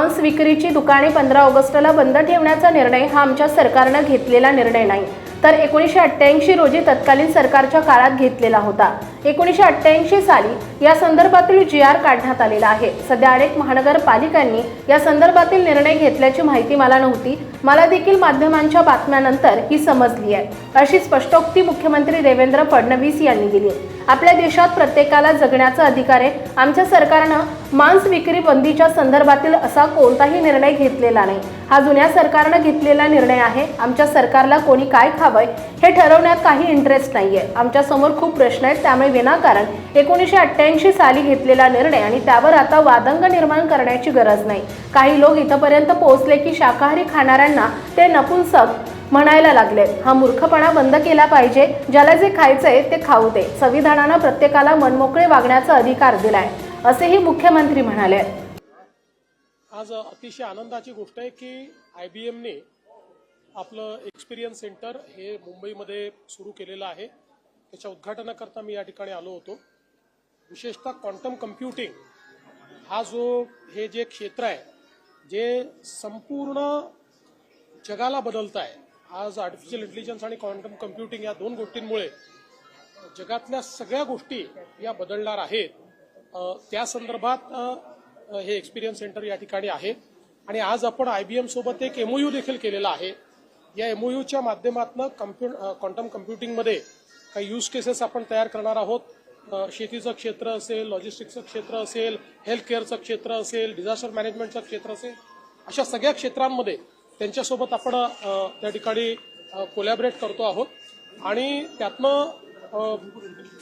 मांस विक्रीची दुकाने पंधरा ऑगस्टला बंद ठेवण्याचा निर्णय हा आमच्या सरकारनं घेतलेला निर्णय नाही. तर एकोणीसशे अठ्ठ्याऐंशी रोजी तत्कालीन सरकारच्या काळात घेतलेला होता. एकोणीसशे अठ्ठ्याऐंशी साली या संदर्भातील जी आर काढण्यात आलेला आहे. सध्या अनेक महानगरपालिकांनी या संदर्भातील निर्णय घेतल्याची माहिती मला नव्हती. मला देखील माध्यमांच्या बातम्यानंतर ही समजली आहे. अशी स्पष्टोक्ती मुख्यमंत्री देवेंद्र फडणवीस यांनी दिली. आपल्या देशात प्रत्येकाला जगण्याचा अधिकार आहे. आमच्या सरकारनं मांस विक्री बंदीच्या संदर्भातील असा कोणताही निर्णय घेतलेला नाही. हा जुन्या सरकारनं घेतलेला निर्णय आहे. आमच्या सरकारला कोणी काय खावंय हे ठरवण्यात काही इंटरेस्ट नाही आहे आमच्यासमोर खूप प्रश्न आहेत. त्यामुळे विनाकारण एकोणीसशे अठ्ठ्याऐंशी साली घेतलेला निर्णय आणि त्यावर आता वादंग निर्माण करण्याची गरज नाही. काही लोक इथपर्यंत पोहोचले की शाकाहारी खाणाऱ्यांना ते नपुंसक म्हणायला लागले. हा मूर्खपणा बंद केला पाहिजे. ज्याला जे खायचंय ते खाऊ दे. संविधानानं प्रत्येकाला मनमोकळे वागण्याचा अधिकार दिलाय असेही मुख्यमंत्री म्हणाले. आज अतिशय आनंदाची गोष्ट आहे की आय बी एमने आपलं एक्सपिरियन्स सेंटर हे मुंबईमध्ये सुरू केलेलं आहे. त्याच्या उद्घाटनाकरता मी या ठिकाणी आलो होतो. विशेषतः क्वांटम कम्प्युटिंग हा जो हे जे क्षेत्र आहे जे संपूर्ण जगाला बदलत आहे आज आर्टिफिशियल इंटेलिजन्स आणि क्वांटम कम्प्युटिंग या दोन गोष्टींमुळे जगातल्या सगळ्या गोष्टी या बदलणार आहेत. त्या संदर्भात हे एक्सपिरियन्स सेंटर या ठिकाणी आहे आणि आज आपण आय बी एम सोबत एक एमओयू देखील केलेला आहे. या एमओयूच्या माध्यमातून कम्प्यु क्वांटम कम्प्युटिंगमध्ये काही यूज केसेस आपण तयार करणार आहोत. शेतीचं क्षेत्र असेल लॉजिस्टिक्सचं क्षेत्र असेल हेल्थ केअरचं क्षेत्र असेल डिझास्टर मॅनेजमेंटचं क्षेत्र असेल अशा सगळ्या क्षेत्रांमध्ये त्यांच्यासोबत आपण त्या ठिकाणी कोलॅबरेट करतो आहोत. आणि त्यातनं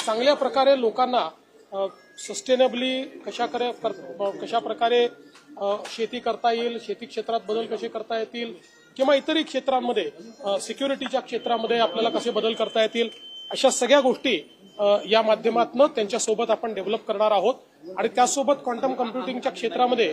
चांगल्या प्रकारे लोकांना सस्टेनेबली कशा करे कर- कशा प्रकारे शेती करता येईल शेती क्षेत्रात बदल कसे करता येतील किंवा इतरही क्षेत्रांमध्ये सिक्युरिटीच्या क्षेत्रामध्ये आपल्याला कसे बदल करता येतील अशा सगळ्या गोष्टी या माध्यमातून त्यांच्यासोबत आपण डेव्हलप करणार आहोत. आणि त्यासोबत क्वांटम कम्प्युटिंगच्या क्षेत्रामध्ये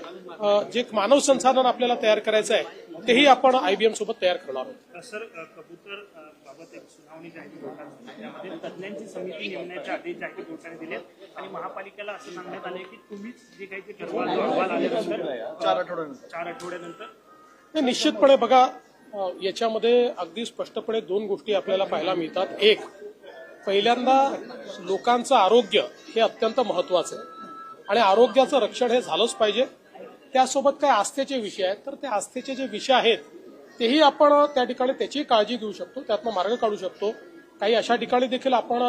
जे एक मानव संसाधन आपल्याला तयार करायचं आहे तेही आपण आयबीएम सोबत तयार करणार आहोत. सर कबूतर बाबत एक सुनावणी जी आहे ती कोर्टात झाली. त्यामध्ये तज्ज्ञांची समिती नेमण्याचे आदेश जे आहे ते कोर्टाने दिलेत आणि महापालिकेला असं सांगण्यात आले की तुम्हीच जे काही ते अहवाल आल्यानंतर चार आठवड्यानंतर. चार आठवड्यानंतर. निश्चितपणे बघा याच्यामध्ये अगदी स्पष्टपणे दोन गोष्टी आपल्याला पाहायला मिळतात. एक पहिल्यांदा लोकांचं आरोग्य हे अत्यंत महत्वाचं आहे. आणि आरोग्याचं रक्षण हे झालंच पाहिजे. त्यासोबत काय आस्थेचे विषय आहेत. तर ते आस्थेचे जे विषय आहेत तेही आपण त्या ठिकाणी त्याची काळजी घेऊ शकतो त्यातनं मार्ग काढू शकतो. काही अशा ठिकाणी देखील आपण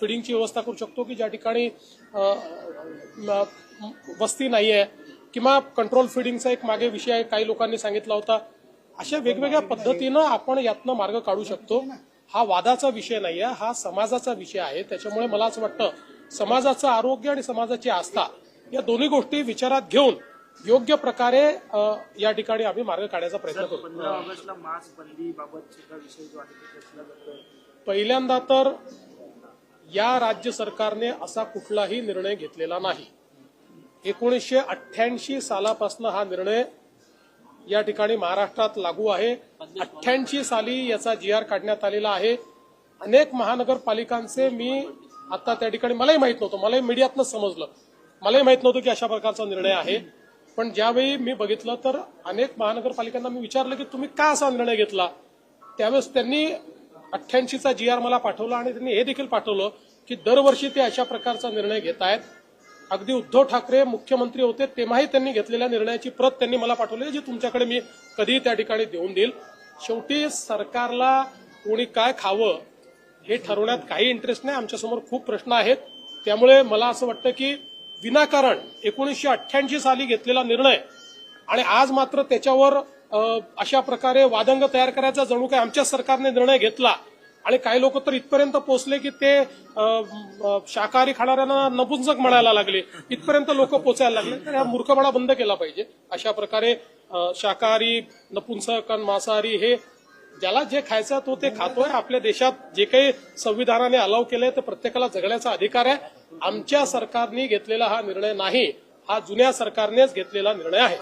फिडिंगची व्यवस्था करू शकतो की ज्या ठिकाणी वस्ती नाही आहे किंवा कंट्रोल फिडिंगचा एक मागे विषय आहे. काही लोकांनी सांगितला होता. अशा वेगवेगळ्या पद्धतीनं आपण यातनं मार्ग काढू शकतो. हा वादाचा विषय नाही आहे हा समाजाचा विषय आहे. त्याच्यामुळे मला असं वाटतं समाजाचं आरोग्य आणि समाजाची आस्था या दोन्ही गोष्टी विचारात घेऊन योग्य प्रकारे या ठिकाणी आम्ही मार्ग काढायचा प्रयत्न करू. पंधरा ऑगस्टला मास्क विषय जो आहे पहिल्यांदा तर या राज्य सरकारने असा कुठलाही निर्णय घेतलेला नाही. एकोणीसशे अठ्ठ्याऐंशी सालापासून हा निर्णय या ठिकाणी महाराष्ट्रात लागू आहे. अठ्ठ्याऐंशी साली याचा जी आर काढण्यात आलेला आहे. अनेक महानगरपालिकांचे मी आता त्या ठिकाणी मलाही माहीत नव्हतं मलाही मीडियातनं समजलं. मलाही माहीत नव्हतं की अशा प्रकारचा निर्णय आहे. पण ज्यावेळी मी बघितलं तर अनेक महानगरपालिकांना मी विचारलं की तुम्ही का असा निर्णय घेतला? त्यावेळेस त्यांनी अठ्ठ्याऐंशीचा जी आर मला पाठवला आणि त्यांनी हे देखील पाठवलं की दरवर्षी ते अशा प्रकारचा निर्णय घेत आहेत अगदी उद्धव ठाकरे मुख्यमंत्री होते तेव्हाही त्यांनी घेतलेल्या निर्णयाची प्रत त्यांनी मला पाठवली जी तुमच्याकडे मी कधीही त्या ठिकाणी देऊन देईल. शेवटी सरकारला कोणी काय खावं हे ठरवण्यात काही इंटरेस्ट नाही. आमच्यासमोर खूप प्रश्न आहेत. त्यामुळे मला असं वाटतं की विनाकारण एकोणीसशे अठ्ठ्याऐंशी साली घेतलेला निर्णय आणि आज मात्र त्याच्यावर अशा प्रकारे वादंग तयार करायचा जणू काय आमच्या सरकारने निर्णय घेतला आणि काही लोक तर इथपर्यंत पोहोचले की ते शाकाहारी खाणाऱ्यांना नपुंसक म्हणायला लागले. इथपर्यंत लोक पोचायला लागले. तर हा मूर्खपणा बंद केला पाहिजे. अशा प्रकारे शाकाहारी नपुंसक आणि मांसाहारी हे ज्याला जे खायचं तो ते खातोय. आपल्या देशात जे काही संविधानाने अलाव केलंय ते प्रत्येकाला जगण्याचा अधिकार आहे. आमच्या सरकारने घेतलेला हा निर्णय नाही. हा जुन्या सरकारनेच घेतलेला निर्णय आहे.